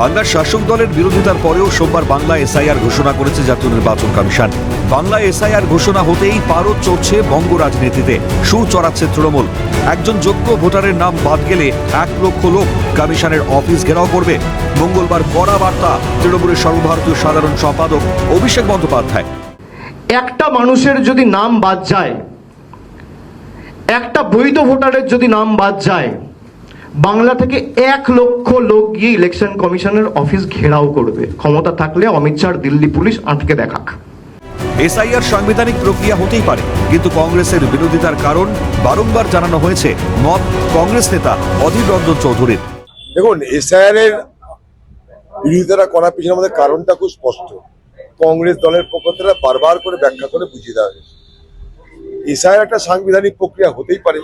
বাংলার শাসক দলের বিরোধিতার পরেও সোমবার বাংলা এসআইআর ঘোষণা করেছে জাতীয় নির্বাচন কমিশন। বাংলা এসআইআর ঘোষণা হতেই পারদ চড়ছে বঙ্গ রাজনীতিতে। সুর চড়াচ্ছে তৃণমূল। একজন যোগ্য ভোটারের নাম বাদ গেলে এক লক্ষ লোক কমিশনের অফিস ঘেরাও করবে। মঙ্গলবার কড়া বার্তা তৃণমূলের সর্বভারতীয় সাধারণ সম্পাদক অভিষেক বন্দ্যোপাধ্যায়। একটা মানুষের যদি নাম বাদ যায়, একটা বৈধ ভোটারের যদি নাম বাদ যায় বাংলা থেকে এক লক্ষ লোক গিয়ে ইলেকশন কমিশনের অফিস ঘেরাও করবে। ক্ষমতা থাকলে অমিত শাহ দিল্লি পুলিশ আটকে দেখাক। এসআইআর সাংবিধানিক প্রক্রিয়া হতেই পারে কিন্তু কংগ্রেসের বিরোধিতার কারণ বারংবার জানানো হয়েছে মত কংগ্রেস নেতা অধীর রঞ্জন চৌধুরীর। দেখুন এসআইআর এর বিরোধিতা করার পিছনে আমাদের কারণটা খুব স্পষ্ট। কংগ্রেস দলের পক্ষ থেকে বারবার করে ব্যাখ্যা করে বুঝিয়ে দেওয়া হয়েছে। এসআইআর একটা সাংবিধানিক প্রক্রিয়া হতেই পারে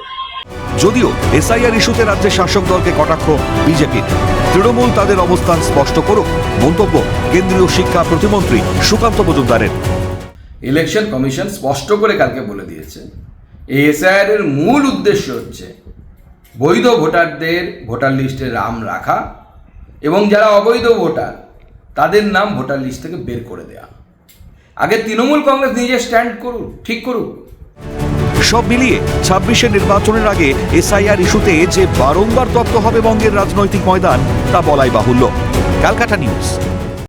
যদিও এসআইআর ইস্যুতে রাজ্যের শাসক দলকে কটাক্ষ বিজেপির তৃণমূল তাদের অবস্থান স্পষ্ট করুক, মন্তব্য কেন্দ্রীয় শিক্ষা প্রতিমন্ত্রী সুকান্ত মজুমদারের। ইলেকশন কমিশন স্পষ্ট করে কালকে বলে দিয়েছে, এই এসআইআর এর মূল উদ্দেশ্য হচ্ছে বৈধ ভোটারদের ভোটার লিস্টে নাম রাখা এবং যারা অবৈধ ভোটার, তাদের নাম ভোটার লিস্ট থেকে বের করে দেওয়া আগে তৃণমূল কংগ্রেস নিজে স্ট্যান্ড করুক, ঠিক করুক। সব মিলিয়ে ছাব্বিশের নির্বাচনের আগে এসআইআর ইস্যুতে যে বারংবার তপ্ত হবে বঙ্গের রাজনৈতিক ময়দান, তা বলাই বাহুল্য। ক্যালকাটা নিউজ।